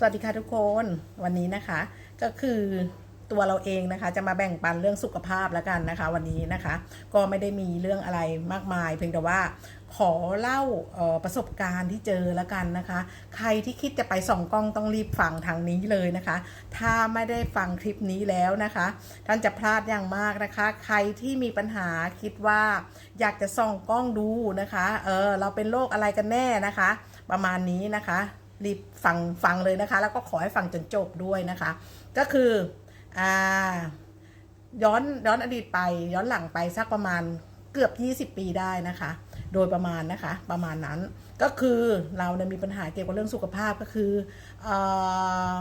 สวัสดีค่ะทุกคนวันนี้นะคะ ก็คือตัวเราเองนะคะจะมาแบ่งปันเรื่องสุขภาพแล้วกันนะคะ วันนี้นะคะ ก็ไม่ได้มีเรื่องอะไรมากมาย เพียงแต่ว่าขอเล่าออประสบการณ์ที่เจอแล้วกันนะคะ ใครที่คิดจะไปส่องกล้องต้องรีบฟังทางนี้เลยนะคะ ถ้าไม่ได้ฟังคลิปนี้แล้วนะคะ ท่านจะพลาดอย่างมากนะคะ ใครที่มีปัญหาคิดว่าอยากจะส่องกล้องดูนะคะเออเราเป็นโรคอะไรกันแน่นะคะ ประมาณนี้นะคะ รีบฟังฟังเลยนะคะ แล้วก็ขอให้ฟังจนจบด้วยนะคะ ก็คืออ่าย้อนย้อนอดีตไปย้อนหลังไปสักประมาณเกือบ 20 ปีได้นะคะ โดยประมาณนะคะประมาณนั้นก็คือเราเนี่ยมีปัญหาเกี่ยวกับเรื่องสุขภาพก็คือเออ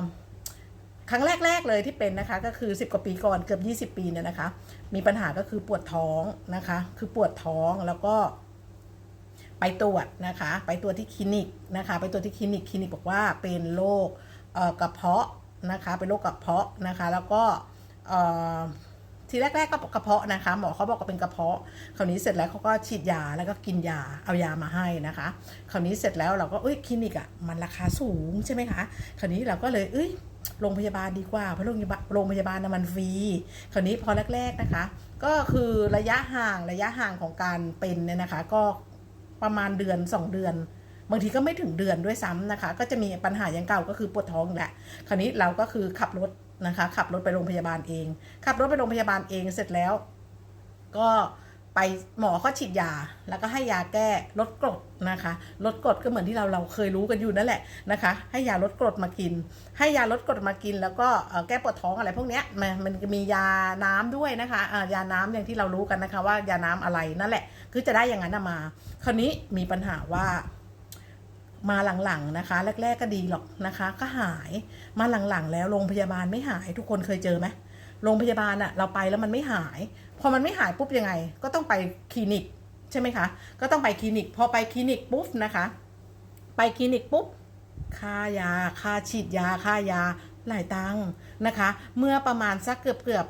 ครั้งแรก ๆ เลยที่เป็นนะคะก็คือ 10 กว่าปีก่อนเกือบ 20 ปีเนี่ยนะคะ มีปัญหาก็คือปวดท้องนะคะ คือปวดท้องแล้วก็ ไปตรวจนะคะ ไปตรวจที่คลินิกนะคะ ไปตรวจที่คลินิก คลินิกบอกว่าเป็นโรคกระเพาะนะคะ เป็นโรคกระเพาะนะคะ แล้วก็ทีแรกๆก็กระเพาะนะคะ หมอเขาบอกว่าเป็นกระเพาะ คราวนี้เสร็จแล้วเขาก็ฉีดยาแล้วก็กินยา เอายามาให้นะคะ คราวนี้เสร็จแล้วเราก็เอ้ยคลินิกอะมันราคาสูงใช่ไหมคะ คราวนี้เราก็เลยเอ้ยโรงพยาบาลดีกว่าเพราะโรงพยาบาลโรงพยาบาลนะมันฟรีคราวนี้พอแรก ๆนะคะ ก็คือระยะห่างระยะห่างของการเป็นเนี่ยนะคะ ก็ ประมาณเดือน 2 เดือน บางทีก็ไม่ถึงเดือนด้วยซ้ำนะคะ ก็จะมีปัญหาอย่างเก่าก็คือปวดท้องแหละ คราวนี้เราก็คือขับรถนะคะ ขับรถไปโรงพยาบาลเอง ขับรถไปโรงพยาบาลเองเสร็จแล้ว ก็ ไปหมอก็ฉีดยา แล้วก็ให้ยาแก้ลดกรดนะคะลดกรดก็เหมือนที่เราเราเคยรู้กันอยู่นั่นแหละนะคะ ให้ยาลดกรดมากิน ให้ยาลดกรดมากิน แล้วก็แก้ปวดท้องอะไรพวกเนี้ยมันมันมียาน้ำด้วยนะคะยาน้ำอย่างที่เรารู้กันนะคะว่ายาน้ำอะไรนั่นแหละ คือจะได้อย่างนั้นมา คราวนี้มีปัญหาว่ามาหลังๆนะคะ แรก ๆก็ดีหรอกนะคะ ก็หายมาหลังๆ แล้วโรงพยาบาลไม่หายทุกคนเคยเจอไหม โรงพยาบาลอะเราไปแล้วมันไม่หาย พอมันไม่หายปุ๊บยังไง ก็ต้องไปคลินิกใช่ไหมคะ ก็ต้องไปคลินิก พอไปคลินิกปุ๊บนะคะ ไปคลินิกปุ๊บ ค่ายา ค่าฉีดยา ค่ายา หลายตังค์นะคะ เมื่อประมาณสักเกือบเกือบ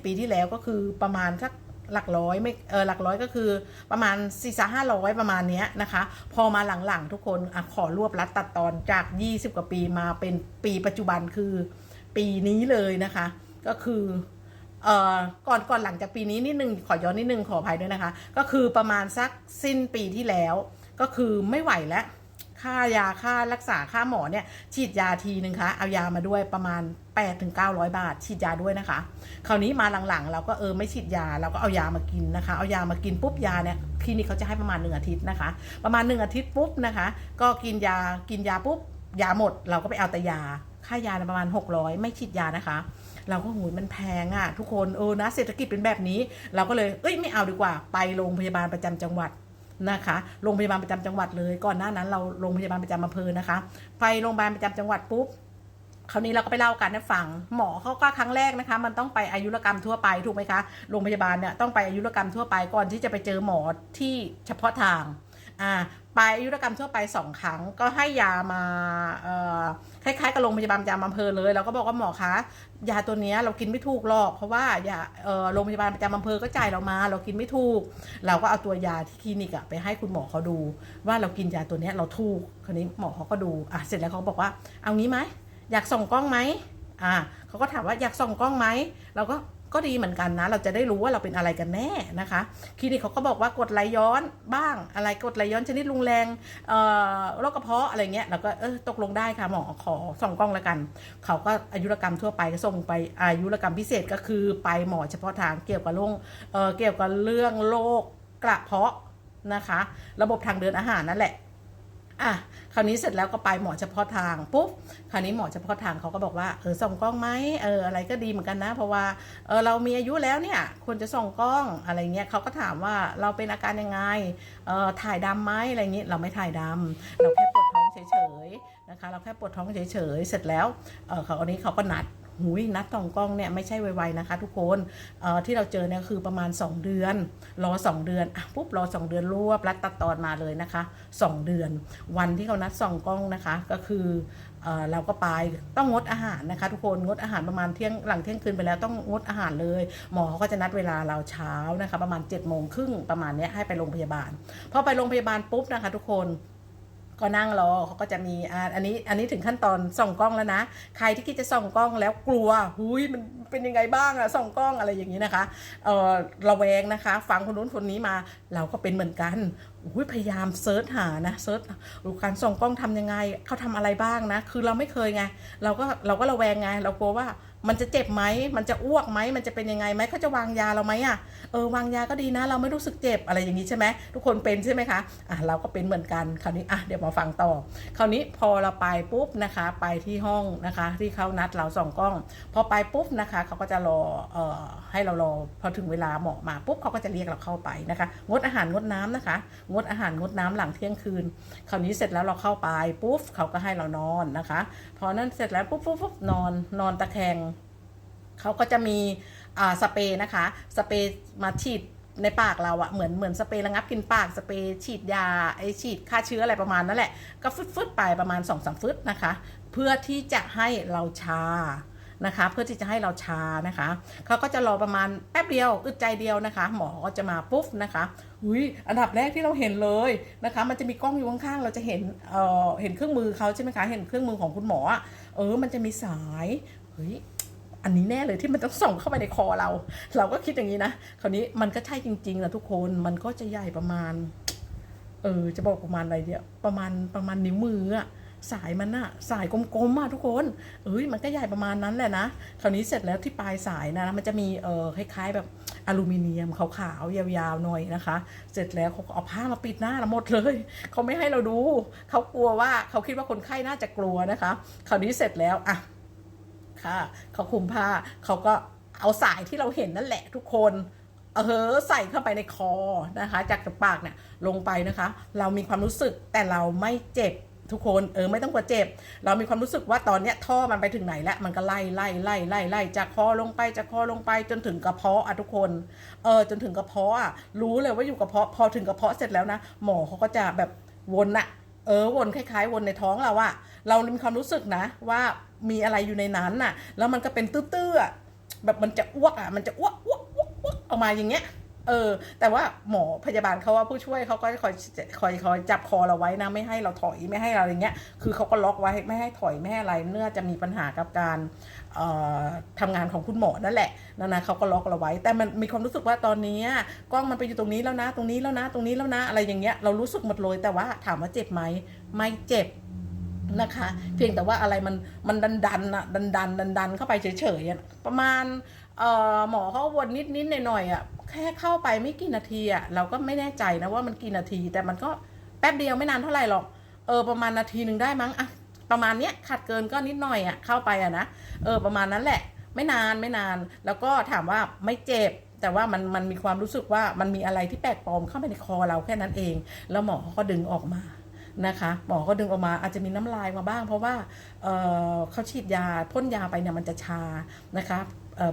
20 ปีที่แล้วก็คือประมาณสักหลักร้อยไม่เออหลักร้อยก็คือประมาณ4ี่ห้าร้อยประมาณเนี้ยนะคะ พอมาหลังๆทุกคนอขอรวบรัดตัดตอนจาก 20 กว่าปีมาเป็นปีปัจจุบันคือปีนี้เลยนะคะ ก็คือเอ่อก่อนก่อนหลังจากปีนี้นิดนึงขอย้อนนิดนึงขออภัยด้วยนะคะ ก็คือประมาณสักสิ้นปีที่แล้ว ก็คือไม่ไหวแล้วค่ายาค่ารักษาค่าหมอเนี่ยฉีดยาทีนึงคะเอายามาด้วยประมาณ8-9ถึง 900 บาท ฉีดยาด้วยนะคะ คราวนี้มาหลังๆ เราก็เออไม่ฉีดยาเราก็เอายามากินนะคะ เอายามากินปุ๊บยาเนี่ยคลินิกเขาจะให้ประมาณหนึ่งอาทิตย์นะคะ ประมาณหนึ่งอาทิตย์ปุ๊บนะคะ ก็กินยากินยาปุ๊บยาหมด เราก็ไปเอาแต่ยาค่ายาเนี่ยประมาณ 600 ไม่ฉีดยานะคะ เราก็หูยมันแพงอะ่ะทุกคนเออนะเศรษฐกิจเป็นแบบนี้ เราก็เลยเอ้ยไม่เอาดีกว่า ไปโรงพยาบาลประจำจังหวัดนะคะโรงพยาบาลประจำจังหวัดเลยก่อนหน้านั้นเราโรงพยาบาลประจำอำเภอนะคะ ไปโรงพยาบาลประจำจังหวัดปุ๊บคราวนี้เราก็ไปเล่ากันให้ฟังหมอเขาก็ครั้งแรกนะคะ มันต้องไปอายุรกรรมทั่วไปถูกไหมคะโรงพยาบาลเนี่ยต้องไปอายุรกรรมทั่วไปก่อนที่จะไปเจอหมอที่เฉพาะทาง อ่าไปอายุรกรรมทั่วไปสองครั้งก็ให้ยามาเอ่อคล้ายๆกับโรงพยาบาลประจำอำเภอเลยเราก็บอกว่าหมอคะยาตัวนี้เรากินไม่ถูกหรอกเพราะว่ายาเอ่อโรงพยาบาลประจำอำเภอก็จ่ายเรามา เรากินไม่ถูก เราก็เอาตัวยาที่คลินิกอะไปให้คุณหมอเขาดู ว่าเรากินยาตัวนี้เราถูกคราวนี้หมอเขาก็ดูอะเสร็จแล้วเขาบอกว่าเอางี้ไหมอยากส่องกล้องไหมอ่าเขาก็ถามว่าอยากส่องกล้องไหมเราก็ ก็ดีเหมือนกันนะ เราจะได้รู้ว่าเราเป็นอะไรกันแน่นะคะคลินิกเขาก็บอกว่ากดไหลย้อนบ้าง อะไรกดไหลย้อนชนิดรุนแรงเอ่อโรคกระเพาะอะไรเงี้ยเราก็เออตกลงได้ค่ะหมอขอส่องกล้องแล้วกัน เขาก็อายุรกรรมทั่วไปก็ส่งไปอายุรกรรมพิเศษก็คือไปหมอเฉพาะทางเกี่ยวกับโรคเอ่อเกี่ยวกับเรื่องโรคกระเพาะนะคะ ระบบทางเดินอาหารนั่นแหละ อะคราวนี้เสร็จแล้วก็ไปหมอเฉพาะทางปุ๊บคราวนี้หมอเฉพาะทางเขาก็บอกว่าเออส่องกล้องไหมเอออะไรก็ดีเหมือนกันนะ เพราะว่าเออเรามีอายุแล้วเนี่ยควรจะส่องกล้องอะไรเงี้ยเขาก็ถามว่าเราเป็นอาการยังไงเออถ่ายดำไหมอะไรเงี้ยเราไม่ถ่ายดำเราแค่ปวดท้องเฉยๆนะคะ เราแค่ปวดท้องเฉยๆเสร็จแล้วเออเขาอันนี้เขาก็นัด หุยนัดส่องกล้องเนี่ยไม่ใช่ไวๆนะคะ ทุกคนที่เราเจอเนี่ยคือประมาณ 2 เดือน รอ 2 เดือนอะปุ๊บรอ 2 เดือนรวบรัดตัดตอนมาเลยนะคะ 2 เดือน วันที่เขานัดส่องกล้องนะคะก็คือเราก็ไปต้องงดอาหารนะคะ ทุกคนงดอาหารประมาณเที่ยงหลังเที่ยงคืนไปแล้วต้องงดอาหารเลย หมอเขาก็จะนัดเวลาเราเช้านะคะ ประมาณ7จ็ดโมงครึ่งประมาณเนี้ยให้ไปโรงพยาบาลพอไปโรงพยาบาลปุ๊บนะคะ ทุกคน ก็นั่งรอเขาก็จะมีอันนี้อันนี้ถึงขั้นตอนส่องกล้องแล้วนะ ใครที่คิดจะส่องกล้องแล้วกลัวหุยมันเป็นยังไงบ้างอะส่องกล้องอะไรอย่างนี้นะคะเออระแวงนะคะ ฟังคนนู้นคนนี้มาเราก็เป็นเหมือนกันอุ้ยพยายามเซิร์ชหานะเซิร์ชการส่องกล้องทำยังไงเขาทำอะไรบ้างนะ คือเราไม่เคยไงเราก็เราก็ระแวงไงเรากลัวว่า มันจะเจ็บไหม มันจะอ้วกไหม มันจะเป็นยังไงไหมเขาจะวางยาเราไหมอะ เออวางยาก็ดีนะ เราไม่รู้สึกเจ็บอะไรอย่างนี้ใช่ไหมทุกคนเป็นใช่ไหมคะ อะเราก็เป็นเหมือนกัน คราวนี้อะเดี๋ยวมาฟังต่อ คราวนี้พอเราไปปุ๊บนะคะ ไปที่ห้องนะคะ ที่เขานัดเราส่องกล้อง พอไปปุ๊บนะคะเขาก็จะรอเอ่อให้เรารอพอถึงเวลาเหมาะมาปุ๊บเขาก็จะเรียกเราเข้าไปนะคะ งดอาหารงดน้ำนะคะ งดอาหารงดน้ำหลังเที่ยงคืน คราวนี้เสร็จแล้วเราเข้าไปปุ๊บเขาก็ให้เรานอนนะคะ พอนั้นเสร็จแล้วปุ๊บปุ๊บปุ๊บนอนนอนตะแคง เขาก็จะมีอ่าสเปรย์นะคะ สเปรย์มาฉีดในปากเราอะเหมือนเหมือนสเปรย์ระงับกลินปากสเปรย์ฉีดยาไอฉีดฆ่าเชื้ออะไรประมาณนั่นแหละ ก็ฟึดๆไปประมาณ2อสฟึดนะคะ เพื่อที่จะให้เราชานะคะเพื่อที่จะให้เราชานะคะเขาก็จะรอประมาณแป๊บเดียวอึดใจเดียวนะคะ หมอก็จะมาปุ๊บนะคะอุ้ยอันดับแรกที่เราเห็นเลยนะคะ มันจะมีกล้องอยู่ข้างๆเราจะเห็นเอ่อเห็นเครื่องมือเขาใช่ไหมคะเห็นเครื่องมือของคุณหมออะเออมันจะมีสายเฮ้ย อันนี้แน่เลยที่มันต้องส่งเข้าไปในคอเรา เราก็คิดอย่างนี้นะคราวนี้มันก็ใช่จริงๆนะทุกคนมันก็จะใหญ่ประมาณ เออจะบอกประมาณอะไรเนี่ยประมาณประมาณนิ้วมืออะสายมันอะสายกลมๆอะทุกคนเอ้ยมันก็ใหญ่ประมาณนั้นแหละนะคราวนี้เสร็จแล้วที่ปลายสายนะมันจะมีเออคล้ายๆแบบอลูมิเนียมขาวๆยาวๆหน่อยนะคะ เสร็จแล้วเขาเอาผ้ามาปิดหน้าเราหมดเลยเขาไม่ให้เราดูเขากลัวว่าเขาคิดว่าคนไข้น่าจะกลัวนะคะ คราวนี้เสร็จแล้วอะ ค่ะ เขาคุมผ้าเขาก็เอาสายที่เราเห็นนั่นแหละทุกคนเออใส่เข้าไปในคอนะคะ จากปากเนี่ยลงไปนะคะ เรามีความรู้สึกแต่เราไม่เจ็บทุกคนเออไม่ต้องกลัวเจ็บ เรามีความรู้สึกว่าตอนเนี้ยท่อมันไปถึงไหนแล้วมันก็ไล่ไล่ไล่ไล่ไล่จากคอลงไปจากคอลงไปจนถึงกระเพาะอะทุกคนเออจนถึงกระเพาะอะรู้เลยว่าอยู่กระเพาะพอถึงกระเพาะเสร็จแล้วนะหมอเขาก็จะแบบวนอะเออวนคล้ายๆ วนในท้องเราอะ เรามีความรู้สึกนะว่ามีอะไรอยู่ในนั้นน่ะ แล้วมันก็เป็นตื้อๆแบบมันจะอ้วกอะมันจะอ้วกอ้วกอ้วกอ้วกออกมาอย่างเงี้ยเออแต่ว่าหมอพยาบาลเขาว่าผู้ช่วยเขาก็คอยคอยคอยจับคอเราไว้นะไม่ให้เราถอยไม่ให้เราอย่างเงี้ยคือเขาก็ล็อกไว้ไม่ให้ถอยไม่ให้อะไรเนื่อจะมีปัญหากับการออทำงานของคุณหมอนั่นแหละนะนะเขาก็ล็อกเราไว้ แต่มันมีความรู้สึกว่าตอนนี้กล้องมันไปอยู่ตรงนี้แล้วนะ ตรงนี้แล้วนะ ตรงนี้แล้วนะอะไรอย่างเงี้ยเรารู้สึกหมดเลยแต่ว่าถามว่าเจ็บไหมไม่เจ็บ นะคะ เพียงแต่ว่าอะไรมันมันดันดันอะดันดันดันดันเข้าไปเฉยๆอะประมาณเอ่อหมอเขาวนนิดนิดหน่อยหน่อยๆอะแค่เข้าไปไม่กี่นาทีอะเราก็ไม่แน่ใจนะว่ามันกี่นาที แต่มันก็แป๊บเดียวไม่นานเท่าไหร่หรอกเออประมาณนาทีหนึ่งได้มั้งอะประมาณเนี้ยขาดเกินก็นิดหน่อยอะเข้าไปอะนะเออประมาณนั้นแหละ ไม่นานไม่นาน แล้วก็ถามว่าไม่เจ็บแต่ว่ามันมันมีความรู้สึกว่ามันมีอะไรที่แปลกปลอมเข้าไปในคอเราแค่นั้นเอง แล้วหมอเขาก็ดึงออกมา นะคะหมอก็ดึงออกมาอาจจะมีน้ำลายมาบ้าง เพราะว่าเเขาฉีดยาพ่นยาไปเนี่ยมันจะชานะคะ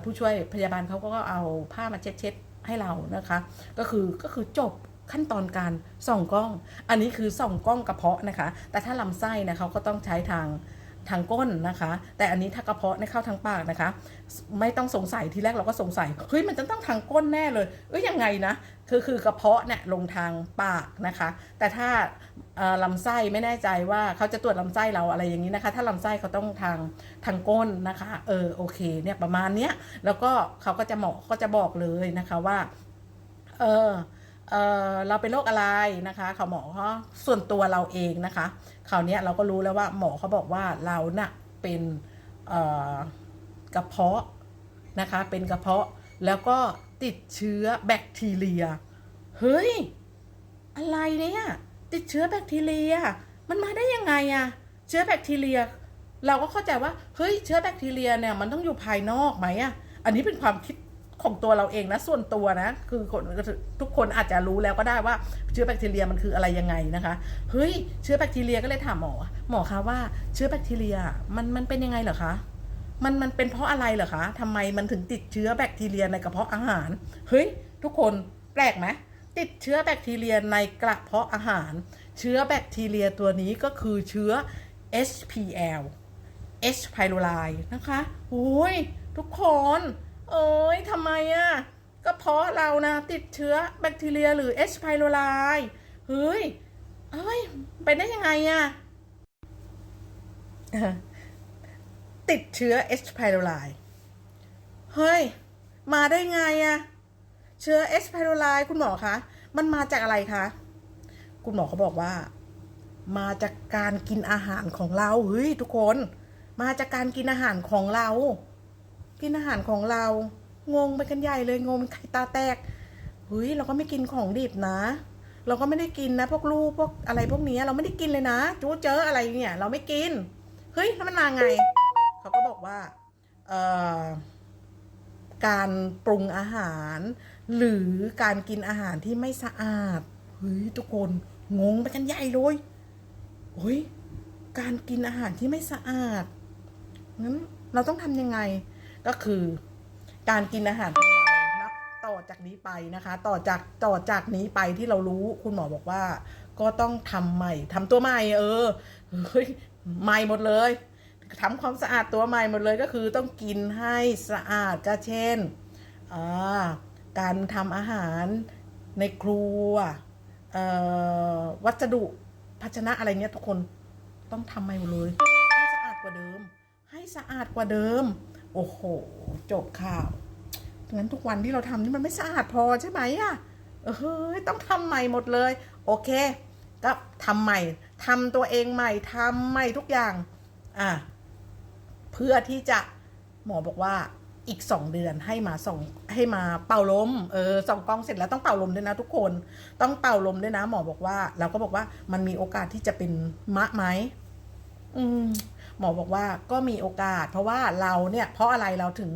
ผู้ช่วยพยาบาลเขาก็เอาผ้ามาเช็ดเช็ดๆให้เรานะคะ ก็คือก็คือจบขั้นตอนการส่องกล้อง อันนี้คือส่องกล้องกระเพาะนะคะ แต่ถ้าลำไส้นะเขาก็ต้องใช้ทางทางก้นนะคะ แต่อันนี้ถ้ากระเพาะเนี่ยเข้าทางปากนะคะ ไม่ต้องสงสัยทีแรกเราก็สงสัยเฮ้ยมันจะต้องทางก้นแน่เลยเอ้ยยังไงนะคือคือกระเพาะเนี่ยลงทางปากนะคะ แต่ถ้า ลำไส้ไม่แน่ใจว่าเขาจะตรวจลำไส้เราอะไรอย่างนี้นะคะ ถ้าลำไส้เขาต้องทางทางก้นนะคะเออโอเคเนี่ยประมาณเนี้ยแล้วก็เขาก็จะหมอก็จะบอกเลยนะคะว่าเออเออเราเป็นโรคอะไรนะคะเขาหมอเขาส่วนตัวเราเองนะคะคราวเนี้ยเราก็รู้แล้วว่าหมอเขาบอกว่าเราเน่ะเป็นเออกระเพาะนะคะเป็นกระเพาะแล้วก็ติดเชื้อแบคทีเรีย เฮ้ย อะไรเนี่ย ติดเชื้อแบคทีเรีย มันมาได้ยังไงอะเชื้อแบคทีเรีย เราก็เข้าใจว่าเฮ้ยเชื้อแบคทีเรียเนี่ยมันต้องอยู่ภายนอกไหมอะอันนี้เป็นความคิดของตัวเราเองนะส่วนตัวนะ คือคนทุกคนอาจจะรู้แล้วก็ได้ว่าเชื้อแบคทีเรียมันคืออะไรยังไงนะคะเฮ้ยเชื้อแบคทีเรียก็เลยถามหมอหมอคะว่าเชื้อแบคทีเรียมันมันเป็นยังไงเหรอคะมันมันเป็นเพราะอะไรเหรอคะทำไมมันถึงติดเชื้อแบคทีเรียในกระเพาะอาหารเฮ้ยทุกคนแปลกไหม ติดเชื้อแบคทีเรียในกระเพาะอาหาร เชื้อแบคทีเรียตัวนี้ก็คือเชื้อ HPL H pylori นะคะโอ้ยทุกคน เอ้ยทำไมอะกระเพราะเรานะติดเชื้อแบคทีเรียหรือ H pylori เฮ้ยเอ้ยเป็นได้ยังไงอะเออติดเชื้อ H. pylori เฮ้ย มาได้ไงอะ เชื้อ H. pylori คุณหมอคะ มันมาจากอะไรคะ คุณหมอเขาบอกว่า มาจากการกินอาหารของเรา เฮ้ย ทุกคน มาจากการกินอาหารของเรา กินอาหารของเรา งงไปกันใหญ่เลย งงเป็นไข่ตาแตก เฮ้ย เราก็ไม่กินของดิบนะ เราก็ไม่ได้กินนะ พวกลูกพวกอะไรพวกนี้เราไม่ได้กินเลยนะ จู้เจออะไรเนี่ย เราไม่กิน เฮ้ย แล้วมันมาไง เขาก็บอกว่า เอ่อการปรุงอาหาร หรือการกินอาหารที่ไม่สะอาดเฮ้ยทุกคนงงไปกันใหญ่เลยเฮ้ยการกินอาหารที่ไม่สะอาดงั้นเราต้องทำยังไงก็คือการกินอาหารของเรานับต่อจากนี้ไปนะคะ ต่อจากต่อจากนี้ไปที่เรารู้คุณหมอบอกว่า ก็ต้องทำใหม่ทำตัวใหม่ เออเฮ้ยใหม่หมดเลยทำความสะอาดตัวใหม่หมดเลยก็คือต้องกินให้สะอาดก็เช่นอ่า การทำอาหารในครัววัสดุภาชนะอะไรเงี้ยทุกคนต้องทำใหม่หมดเลย ให้สะอาดกว่าเดิม ให้สะอาดกว่าเดิม โอ้โห จบข่าวงั้นทุกวันที่เราทำนี่มันไม่สะอาดพอใช่ไหมอะเออเฮ้ยต้องทำใหม่หมดเลย โอเค ก็ทำใหม่ทำตัวเองใหม่ทำใหม่ทุกอย่าง อะเพื่อที่จะหมอบอกว่า อีกสองเดือนให้มาส่องให้มาเป่าลมเออส่องกล้องเสร็จแล้วต้องเป่าลมด้วยนะทุกคน ต้องเป่าลมด้วยนะหมอบอกว่า เราก็บอกว่ามันมีโอกาสที่จะเป็นมะไหมอืมหมอบอกว่าก็มีโอกาส เพราะว่าเราเนี่ยเพราะอะไรเราถึง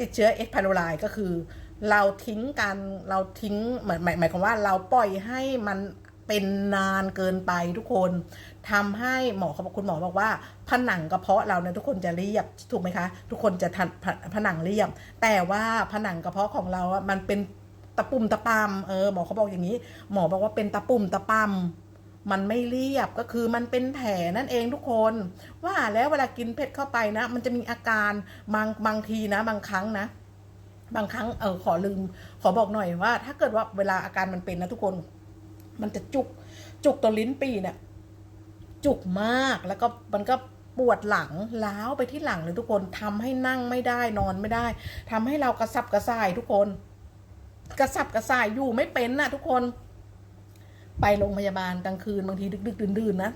ติดเชื้อเอสพาโรไลก็คือ เราทิ้งการเราทิ้งหมายหมายหมายความว่าเราปล่อยให้มัน เป็นนานเกินไปทุกคนทำให้หมอเขาบอกคุณหมอบอกว่า ผนังกระเพาะเราเนี่ยทุกคนจะเรียบถูกไหมคะ ทุกคนจะทันผผนังเรียบ แต่ว่าผนังกระเพาะของเราอะมันเป็นตะปุ่มตะปามเออหมอเขาบอกอย่างนี้ หมอบอกว่าเป็นตะปุ่มตะปามมันไม่เรียบก็คือมันเป็นแผลนั่นเองทุกคน ว่าแล้วเวลากินเผ็ดเข้าไปนะ มันจะมีอาการบางบางทีนะบางครั้งนะ บางครั้งเออขอลืม ขอบอกหน่อยว่า ถ้าเกิดว่าเวลาอาการมันเป็นนะทุกคน มันจะจุก จุกตัวลิ้นปีเนี่ยจุกมากแล้วก็มันก็ปวดหลังล้าวไปที่หลังเลยทุกคนทำให้นั่งไม่ได้นอนไม่ได้ทำให้เรากระสับกระส่ายทุกคน กระสับกระส่ายอยู่ไม่เป็นนะทุกคน ไปโรงพยาบาลกลางคืนบางทีดึกๆดื่นๆนะ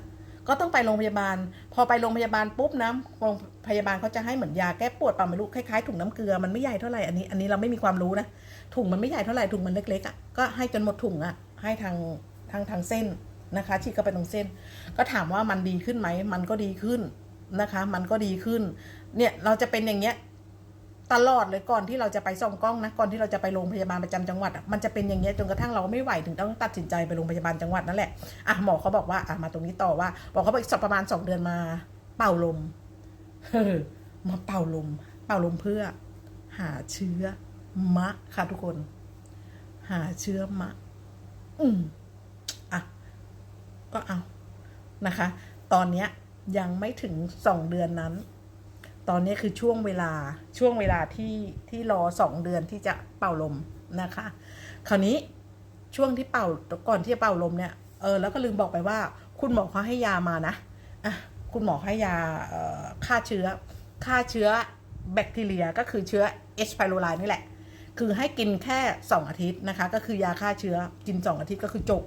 ก็ต้องไปโรงพยาบาล พอไปโรงพยาบาลปุ๊บนะโรงพยาบาลเขาจะให้เหมือนยาแก้ปวดเปล่าไม่รู้คล้ายๆถุงน้ำเกลือมันไม่ใหญ่เท่าไหร่อันนี้อันนี้เราไม่มีความรู้นะถุงมันไม่ใหญ่เท่าไหร่ถุงมันเล็กๆอะก็ให้จนหมดถุงอะให้ทาง ทางทางเส้นนะคะฉีดเข้าไปตรงเส้น ก็ถามว่ามันดีขึ้นไหม มันก็ดีขึ้นนะคะ มันก็ดีขึ้น เนี่ยเราจะเป็นอย่างเงี้ยตลอดเลยก่อนที่เราจะไปส่องกล้องนะก่อนที่เราจะไปโรงพยาบาลประจำจังหวัดมันจะเป็นอย่างเงี้ยจนกระทั่งเราไม่ไหวถึงต้องตัดสินใจไปโรงพยาบาลจังหวัดนั่นแหละอะหมอเขาบอกว่าอะมาตรงนี้ต่อว่าบอกเขาบอกอีกสักประมาณสองเดือนมา เป่าลมเฮ้อมาเป่าลม เป่าลมเพื่อ หาเชื้อมะค่ะทุกคน หาเชื้อมะ อืม ก็เอานะคะ ตอนเนี้ยยังไม่ถึงสองเดือนนั้น ตอนนี้คือช่วงเวลาช่วงเวลาที่ที่รอสองเดือนที่จะเป่าลมนะคะ คราวนี้ช่วงที่เป่าก่อนที่จะเป่าลมเนี่ยเออแล้วก็ลืมบอกไปว่า คุณหมอเขาให้ยามานะอะคุณหมอให้ยาฆ่าเชื้อฆ่าเชื้อแบคทีเรียก็คือเชื้อ H. pylori นี่แหละ คือให้กินแค่ 2 อาทิตย์นะคะ ก็คือยาฆ่าเชื้อกิน 2 อาทิตย์ก็คือจบ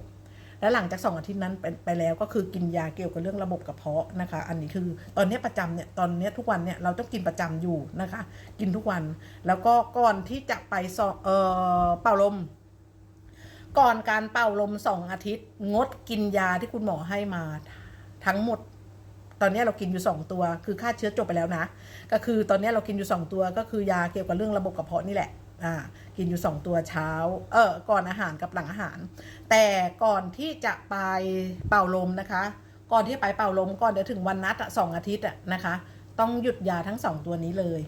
แล้วหลังจาก2องอาทิตย์นั้นไปไปแล้วก็คือกินยาเกี่ยวกับเรื่องระบบกระเพาะนะคะ อันนี้คือตอนนี้ประจำเนี่ยตอนนี้ทุกวันเนี่ยเราต้องกินประจำอยู่นะคะ กินทุกวัน แล้วก็ก่อนที่จะไปสอเอ่อเป่าลม ก่อนการเป่าลมสองอาทิตย์ งดกินยาที่คุณหมอให้มาทั้งหมดตอนนี้เรากินอยู่สองตัว คือฆ่าเชื้อจบไปแล้วนะ ก็คือตอนนี้เรากินอยู่สองตัวก็คือยาเกี่ยวกับเรื่องระบบกระเพาะนี่แหละ อ่ากินอยู่สองตัวเช้า เออก่อนอาหารกับหลังอาหาร แต่ก่อนที่จะไปเป่าลมนะคะ ก่อนที่จะไปเป่าลมก่อนเดี๋ยวถึงวันนัดอะสองอาทิตย์อะนะคะ ต้องหยุดยาทั้งสองตัวนี้เลย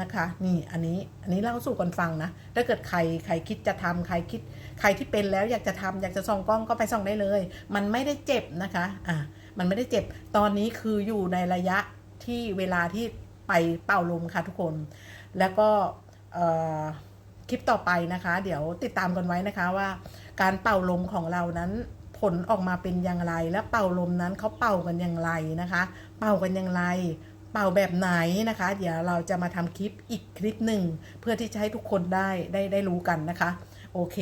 นะคะ นี่อันนี้อันนี้เล่าสู่กันฟังนะ ถ้าเกิดใครใครคิดจะทำใครคิด ใครที่เป็นแล้วอยากจะทำอยากจะส่องกล้องก็ไปส่องได้เลย มันไม่ได้เจ็บนะคะอะมันไม่ได้เจ็บ ตอนนี้คืออยู่ในระยะที่เวลาที่ไปเป่าลมค่ะทุกคน แล้วก็เอ่อ คลิปต่อไปนะคะ เดี๋ยวติดตามกันไว้นะคะว่า การเป่าลมของเรานั้นผลออกมาเป็นอย่างไร และเป่าลมนั้นเขาเป่ากันอย่างไรนะคะ เป่ากันอย่างไร เป่าแบบไหนนะคะ เดี๋ยวเราจะมาทำคลิปอีกคลิปหนึ่งเพื่อที่จะให้ทุกคนได้ได้ได้รู้กันนะคะโอเค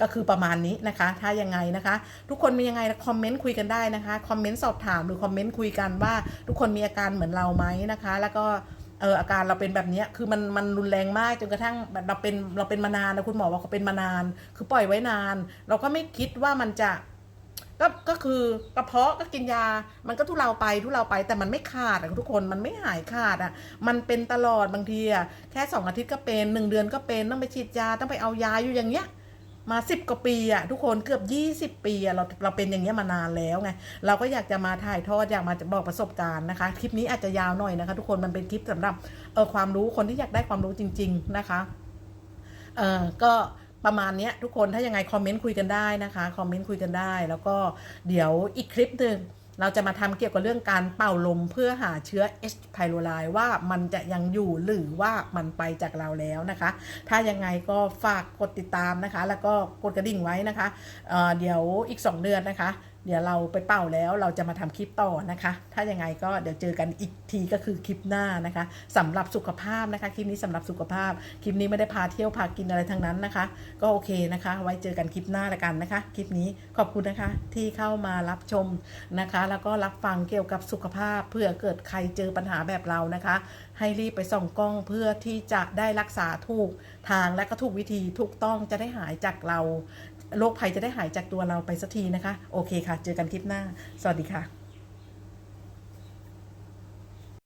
ก็คือประมาณนี้นะคะ ถ้ายังไงนะคะ ทุกคนมียังไงคอมเมนต์คุยกันได้นะคะ คอมเมนต์สอบถามหรือคอมเมนต์คุยกันว่า ทุกคนมีอาการเหมือนเราไหมนะคะ แล้วก็ เอออาการเราเป็นแบบนี้คือมันมันรุนแรงมากจนกระทั่งเราเป็นเราเป็นมานานนะคุณหมอว่าเขาเป็นมานาน คือปล่อยไว้นาน เราก็ไม่คิดว่ามันจะก็ก็คือกระเพาะก็กินยา มันก็ทุเลาไปทุเลาไปแต่มันไม่ขาดอะทุกคนมันไม่หายขาดอะมันเป็นตลอดบางทีอะแค่สองอาทิตย์ก็เป็นหนึ่งเดือนก็เป็นต้องไปฉีดยาต้องไปเอายาอยู่อย่างเงี้ย มาสิบกว่าปีอะทุกคนเกือบยี่สิบปีอะเราเราเป็นอย่างเงี้ยมานานแล้วไงเราก็อยากจะมาถ่ายทอดอยากมาบอกประสบการณ์นะคะ คลิปนี้อาจจะยาวหน่อยนะคะ ทุกคนมันเป็นคลิปสำหรับเออความรู้คนที่อยากได้ความรู้จริง ๆนะคะเออก็ประมาณเนี้ยทุกคนถ้ายังไงคอมเมนต์คุยกันได้นะคะคอมเมนต์คุยกันได้ แล้วก็เดี๋ยวอีกคลิปหนึ่ง เราจะมาทำเกี่ยวกับเรื่องการเป่าลมเพื่อหาเชื้อ H. pylori ว่ามันจะยังอยู่หรือว่ามันไปจากเราแล้วนะคะ ถ้ายังไงก็ฝากกดติดตามนะคะ แล้วก็กดกระดิ่งไว้นะคะเเดี๋ยวอีก 2 เดือนนะคะ เดี๋ยวเราไปเป่าแล้วเราจะมาทำคลิปต่อนะคะ ถ้ายังไงก็เดี๋ยวเจอกันอีกทีก็คือคลิปหน้านะคะสำหรับสุขภาพนะคะคลิปนี้สำหรับสุขภาพคลิปนี้ไม่ได้พาเที่ยวพากินอะไรทั้งนั้นนะคะ ก็โอเคนะคะ ไว้เจอกันคลิปหน้าละกันนะคะ คลิปนี้ขอบคุณนะคะที่เข้ามารับชมนะคะ แล้วก็รับฟังเกี่ยวกับสุขภาพเผื่อเกิดใครเจอปัญหาแบบเรานะคะ ให้รีบไปส่องกล้องเพื่อที่จะได้รักษาถูกทางและก็ถูกวิธีถูกต้องจะได้หายจากเรา โรคภัยจะได้หายจากตัวเราไปสักทีนะคะ โอเคค่ะ เจอกันคลิปหน้า สวัสดีค่ะ